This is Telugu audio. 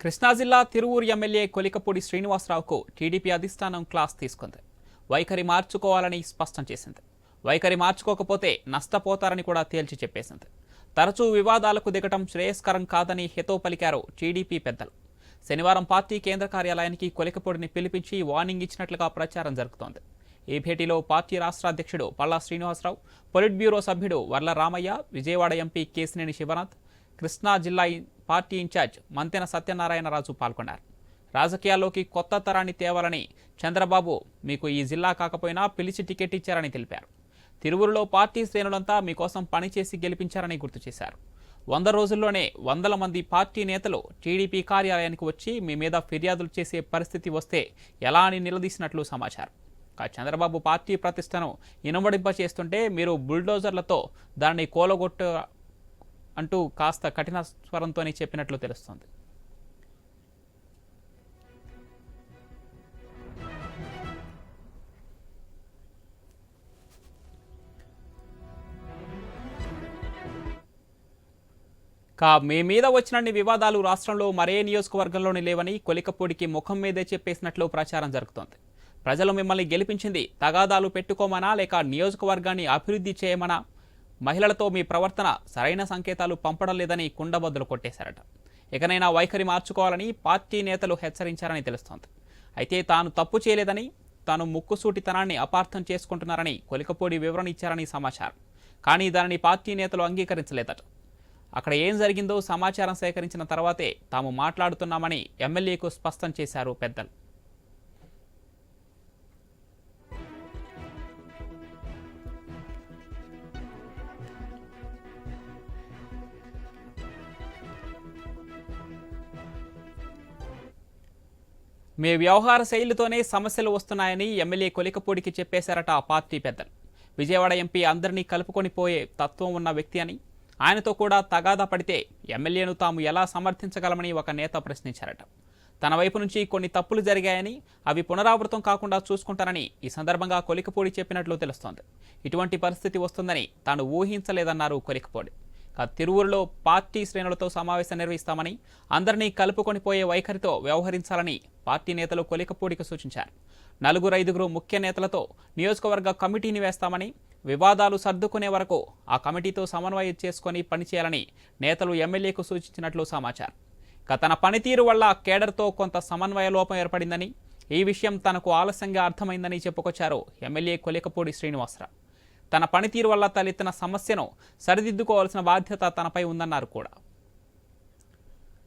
కృష్ణా జిల్లా తిరువూరు ఎమ్మెల్యే కొలికపూడి శ్రీనివాసరావుకు టీడీపీ అధిష్టానం క్లాస్ తీసుకుంది. వైఖరి మార్చుకోవాలని స్పష్టం చేసింది. వైఖరి మార్చుకోకపోతే నష్టపోతారని కూడా తేల్చి చెప్పేసింది. తరచూ వివాదాలకు దిగటం శ్రేయస్కరం కాదని హితో పలికారు టీడీపీ పెద్దలు. శనివారం పార్టీ కేంద్ర కార్యాలయానికి కొలికపూడిని పిలిపించి వార్నింగ్ ఇచ్చినట్లుగా ప్రచారం జరుగుతోంది. ఈ భేటీలో పార్టీ రాష్ట్ర అధ్యక్షుడు పల్లా శ్రీనివాసరావు పొలిట్ బ్యూరో సభ్యుడు వర్ల రామయ్య విజయవాడ ఎంపీ కేసినేని శివనాథ్ కృష్ణా జిల్లా పార్టీ ఇన్ఛార్జ్ మంతెన సత్యనారాయణరాజు పాల్గొన్నారు. రాజకీయాల్లోకి కొత్త తరాన్ని తేవాలని చంద్రబాబు మీకు ఈ జిల్లా కాకపోయినా పిలిచి టికెట్ ఇచ్చారని తెలిపారు. తిరువురులో పార్టీ శ్రేణులంతా మీకోసం పనిచేసి గెలిపించారని గుర్తు చేశారు. వంద రోజుల్లోనే వందల మంది పార్టీ నేతలు టీడీపీ కార్యాలయానికి వచ్చి మీ మీద ఫిర్యాదులు చేసే పరిస్థితి వస్తే ఎలా అని నిలదీసినట్లు సమాచారం. చంద్రబాబు పార్టీ ప్రతిష్టను ఇనుమడింప చేస్తుంటే మీరు బుల్డోజర్లతో దాన్ని కోలగొట్ట అంటూ కాస్త కఠిన స్వరంతోనే చెప్పినట్లు తెలుస్తోంది. కా మీ మీద వచ్చినన్ని వివాదాలు రాష్ట్రంలో మరే నియోజకవర్గంలోని లేవని కొలికపూడికి ముఖం మీదే చెప్పేసినట్లు ప్రచారం జరుగుతోంది. ప్రజలు మిమ్మల్ని గెలిపించింది తగాదాలు పెట్టుకోమనా లేక నియోజకవర్గాన్ని అభివృద్ధి చేయమనా? మహిళలతో మీ ప్రవర్తన సరైన సంకేతాలు పంపడం లేదని కుండబద్దలు కొట్టేశారట. ఇకనైనా వైఖరి మార్చుకోవాలని పార్టీ నేతలు హెచ్చరించారని తెలుస్తోంది. అయితే తాను తప్పు చేయలేదని తాను ముక్కుసూటితనాన్ని అపార్థం చేసుకుంటున్నారని కొలికపూడి వివరణ ఇచ్చారని సమాచారం. కానీ దానిని పార్టీ నేతలు అంగీకరించలేదట. అక్కడ ఏం జరిగిందో సమాచారం సేకరించిన తర్వాతే తాము మాట్లాడుతున్నామని ఎమ్మెల్యేకు స్పష్టం చేశారు పెద్దలు. మీ వ్యవహార శైలితోనే సమస్యలు వస్తున్నాయని ఎమ్మెల్యే కొలికపూడికి చెప్పేశారట ఆ పార్టీ పెద్దలు. విజయవాడ ఎంపీ అందరినీ కలుపుకొని పోయే తత్వం ఉన్న వ్యక్తి అని ఆయనతో కూడా తగాదా పడితే ఎమ్మెల్యేను తాము ఎలా సమర్థించగలమని ఒక నేత ప్రశ్నించారట. తన వైపు నుంచి కొన్ని తప్పులు జరిగాయని అవి పునరావృతం కాకుండా చూసుకుంటానని ఈ సందర్భంగా కొలికపూడి చెప్పినట్లు తెలుస్తోంది. ఇటువంటి పరిస్థితి వస్తుందని తాను ఊహించలేదన్నారు కొలికపూడి. తిరువురులో పార్టీ శ్రేణులతో సమావేశం నిర్వహిస్తామని అందరినీ కలుపుకొని పోయే వైఖరితో వ్యవహరించాలని పార్టీ నేతలు కొలికపూడికి సూచించారు. నలుగురు ఐదుగురు ముఖ్య నేతలతో నియోజకవర్గ కమిటీని వేస్తామని వివాదాలు సర్దుకునే వరకు ఆ కమిటీతో సమన్వయం చేసుకొని పనిచేయాలని నేతలు ఎమ్మెల్యేకు సూచించినట్లు సమాచారం. ఇక తన పనితీరు వల్ల కేడర్తో కొంత సమన్వయ లోపం ఏర్పడిందని ఈ విషయం తనకు ఆలస్యంగా అర్థమైందని చెప్పుకొచ్చారు ఎమ్మెల్యే కొలికపూడి శ్రీనివాసరావు. తన పనితీరు వల్ల తలెత్తిన సమస్యను సరిదిద్దుకోవాల్సిన బాధ్యత తనపై ఉందన్నారు కూడా.